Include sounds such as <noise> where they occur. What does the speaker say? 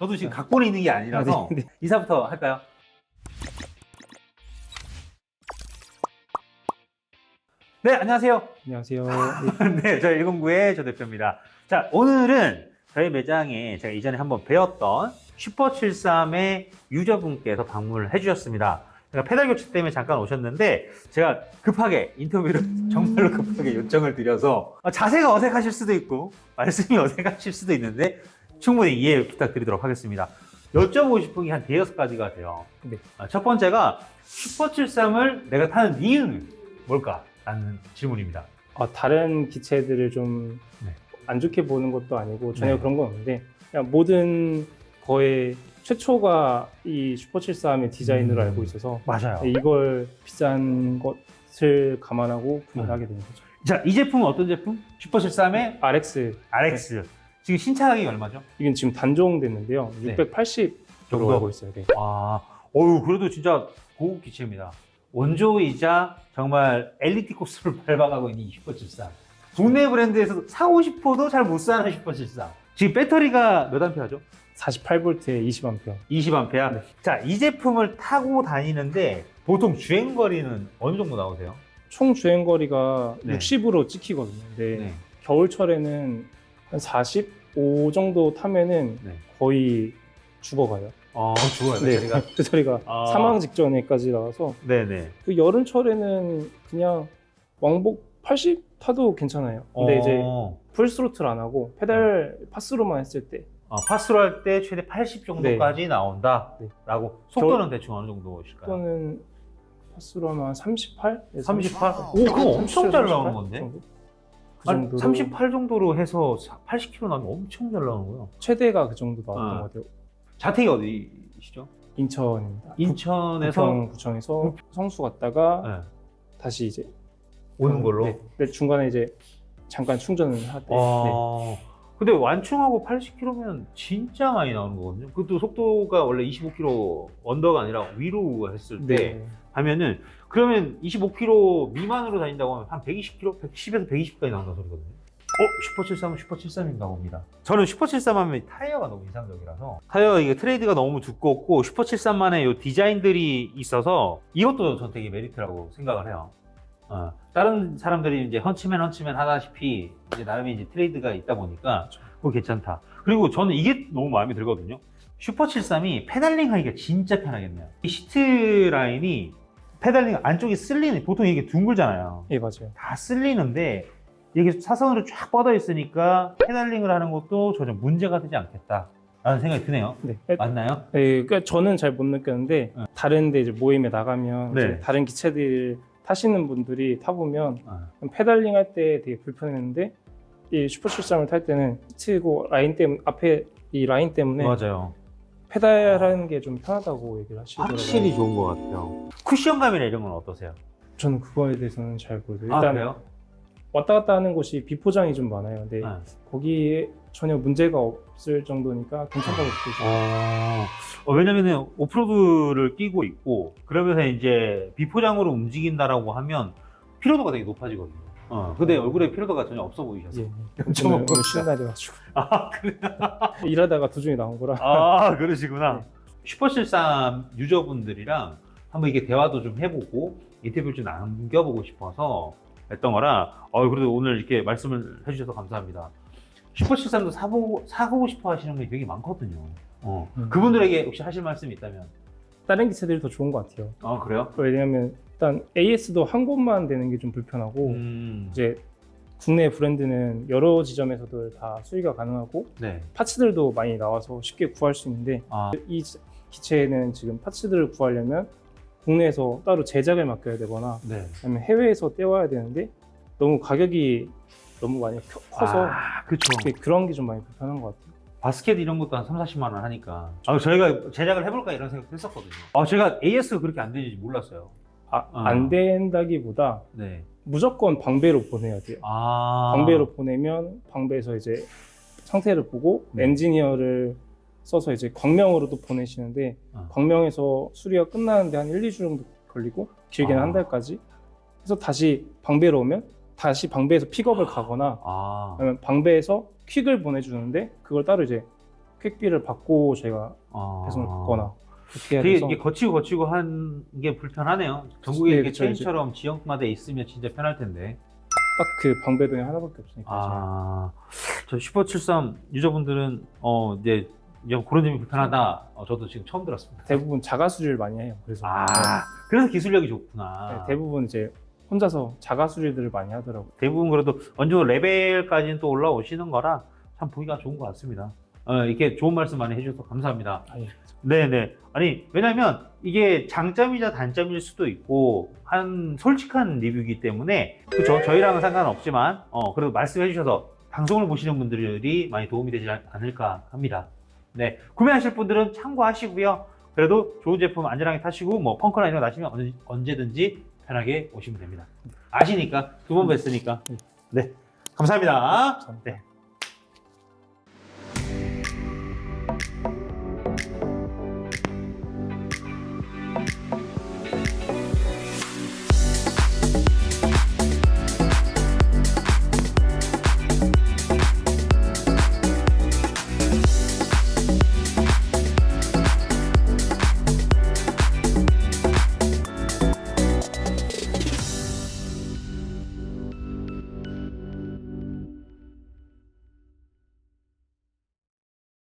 저도 지금 각본에 있는 게 아니라서 아, 네, 네. 인사부터 할까요? 네, 안녕하세요. 안녕하세요. <laughs> 네, 저희 109의 조 대표입니다. 자, 오늘은 저희 매장에 제가 이전에 한번 배웠던 슈퍼73의 유저분께서 방문을 해주셨습니다. 제가 페달 교체 때문에 잠깐 오셨는데 제가 급하게 인터뷰를 <laughs> 정말로 급하게 요청을 드려서 아, 자세가 어색하실 수도 있고 말씀이 <laughs> 어색하실 수도 있는데 충분히 이해 부탁드리도록 하겠습니다. 여쭤보고 싶은 게 한 대여섯 가지가 돼요. 네. 아, 첫 번째가 슈퍼73을 내가 타는 이유는 뭘까? 라는 질문입니다. 아, 다른 기체들을 좀안 네. 좋게 보는 것도 아니고 전혀 네. 그런 건 없는데 그냥 모든 거의 최초가 이 슈퍼73의 디자인으로 음. 알고 있어서 맞아요. 이걸 비싼 것을 감안하고 구매를 음. 하게 되는 거죠. 자, 이 제품은 어떤 제품? 슈퍼73의 RX RX. 지금 신차 가격이 얼마죠? 이건 지금 단종됐는데요. 네. 680 정도 정도? 알고 있어요. 네. 아, 어유 그래도 진짜 고급 기체입니다. 원조이자 정말 엘리트 코스를 <laughs> 밟아가고 있는 이 슈퍼73. 국내 브랜드에서도 사고 싶어도 잘 못 사는 슈퍼73. 지금 배터리가 몇 암페어죠? 48V에 20A. 20암페어. 네. 자, 이 제품을 타고 다니는데 보통 주행 거리는 어느 정도 나오세요? 총 주행 거리가 네. 60으로 찍히거든요. 근데 네. 겨울철에는 한 45 정도 타면은 네. 거의 죽어가요. 어, 죽어요. 네, <laughs> 배터리가. 배터리가 아. 사망 직전에까지 나와서 네네. 그 여름철에는 그냥 왕복 80 타도 괜찮아요. 근데 이제 어. 풀스로틀 안 하고 페달 파스로만 했을 때 어, 파스로 할 때 최대 80 정도까지 나온다. 네. 라고 속도는 대충 어느 정도실까요? 또는 파스로 하면 한 38? 38? 오, 그거 엄청 잘 나오는 건데? 그아 니, 정도로 38 정도로 해서 80km 나오면 엄청 잘 나오는 거예요. 최대가 그 정도 나왔던 아. 것 같아요. 자택이 어디시죠? 인천입니다. 인천에서 부평구청에서 성수 갔다가 네, 다시 이제 오는 걸로. 네. 근데 중간에 이제 잠깐 충전을 하되 네. 어, 근데 완충하고 80km면 진짜 많이 나오는 거거든요. 그것도 속도가 원래 25km 언더가 아니라 위로 했을 때 네. 하면은 그러면 25km 미만으로 다닌다고 하면 한 120km, 110에서 120까지 나온다는 소리거든요. 어? 슈퍼73은 슈퍼73인가 봅니다. 저는 슈퍼73 하면 타이어가 너무 인상적이라서 타이어 이게 트레이드가 너무 두껍고 슈퍼73만의 요 디자인들이 있어서 이것도 전 되게 메리트라고 생각을 해요. 어, 다른 사람들이 이제 펀치맨 펀치맨 하다시피 이제 나름의 이제 트레이드가 있다 보니까 그거 괜찮다. 그리고 저는 이게 너무 마음에 들거든요. 슈퍼73이 페달링 하기가 진짜 편하겠네요. 이 시트 라인이 페달링 안쪽이 쓸리는 보통 이게 둥글잖아요. 예, 맞아요. 다 쓸리는데 이게 사선으로 쫙 뻗어 있으니까 페달링을 하는 것도 전혀 문제가 되지 않겠다. 라는 생각이 드네요. 네. 맞나요? 예, 그러니까 저는 잘 못 느꼈는데 네. 다른데 이제 모임에 나가면 네. 이제 다른 기체들 타시는 분들이 타보면 아, 페달링 할 때 되게 불편했는데 이 슈퍼73을 탈 때는 시트고 라인 때문에 앞에 이 라인 때문에 맞아요. 페달하는 게 좀 편하다고 얘기를 하시더라고요. 확실히 좋은 것 같아요. 쿠션감이나 이런 건 어떠세요? 저는 그거에 대해서는 잘 모르겠어요. 아, 일단 그래요? 왔다 갔다 하는 곳이 비포장이 좀 많아요. 근데 네. 거기에 전혀 문제가 없을 정도니까 괜찮다고 보시죠. 어, 어, 왜냐면은 오프로드를 끼고 있고 그러면서 이제 비포장으로 움직인다라고 하면 피로도가 되게 높아지거든요. 어, 근데 얼굴에 피로도가 전혀 없어 보이셨어요. 예. 좀 오늘, 오늘 쉬는 날이어가지고 아, 그래? 일하다가 도중에 나온 거라. 아, 그러시구나. 슈퍼73 유저분들이랑 한번 이게 대화도 좀 해보고 인터뷰를 좀 남겨보고 싶어서 했던 거라, 어, 그래도 오늘 이렇게 말씀을 해주셔서 감사합니다. 슈퍼73도 사보고, 사고 싶어 하시는 분이 되게 많거든요. 어, 음. 그분들에게 혹시 하실 말씀이 있다면? 다른 기체들이 더 좋은 것 같아요. 아, 그래요? 왜냐하면 일단 AS도 한 곳만 되는 게 좀 불편하고 음, 이제 국내 브랜드는 여러 지점에서도 다 수리가 가능하고 네. 파츠들도 많이 나와서 쉽게 구할 수 있는데 아, 이 기체는 지금 파츠들을 구하려면 국내에서 따로 제작을 맡겨야 되거나 네. 아니면 해외에서 떼와야 되는데 너무 가격이 너무 많이 커- 커서 아, 그쵸. 그런 게 좀 많이 불편한 것 같아요. 바스켓 이런 것도 한 3, 40만 원 하니까. 아, 저희가 제작을 해볼까 이런 생각도 했었거든요. 아, 제가 AS가 그렇게 안 되는지 몰랐어요. 아, 어. 안 된다기보다 네. 무조건 방배로 보내야 돼요. 아. 방배로 보내면 방배에서 이제 상태를 보고 네. 엔지니어를 써서 이제 광명으로도 보내시는데 어. 광명에서 수리가 끝나는데 한 1, 2주 정도 걸리고 길게는 아. 한 달까지 그래서 다시 방배로 오면 다시 방배에서 픽업을 가거나 아. 아니면 방배에서 퀵을 보내주는데 그걸 따로 이제 퀵비를 받고 저희가 어... 배송을 받거나 그렇게 해야 되게 돼서 이게 거치고 거치고 한 게 불편하네요. 전국에 네, 이렇게 그쵸, 체인처럼 지역마다 있으면 진짜 편할 텐데. 딱 그 방배동에 하나밖에 없으니까 아, 저 슈퍼73 유저분들은 어 이제 이제 그런 점이 불편하다. 어, 저도 지금 처음 들었습니다. 대부분 자가 수리를 많이 해요. 그래서 아, 그래서 기술력이 좋구나. 네, 대부분 이제 혼자서 자가 수리들을 많이 하더라고요. 대부분 그래도 어느 정도 레벨까지는 또 올라오시는 거라 참 보기가 좋은 것 같습니다. 어, 이렇게 좋은 말씀 많이 해주셔서 감사합니다. 아, 예. 네네. 아니, 왜냐면 이게 장점이자 단점일 수도 있고, 한 솔직한 리뷰이기 때문에, 그죠? 저희랑은 상관없지만, 어, 그래도 말씀해 주셔서 방송을 보시는 분들이 많이 도움이 되지 않을까 합니다. 네. 구매하실 분들은 참고하시고요. 그래도 좋은 제품 안전하게 타시고, 뭐, 펑크나 이런 거 나시면 언제- 언제든지 편하게 오시면 됩니다. 아시니까, 두 번 뵀으니까. 네. 감사합니다. 감사합니다. 네.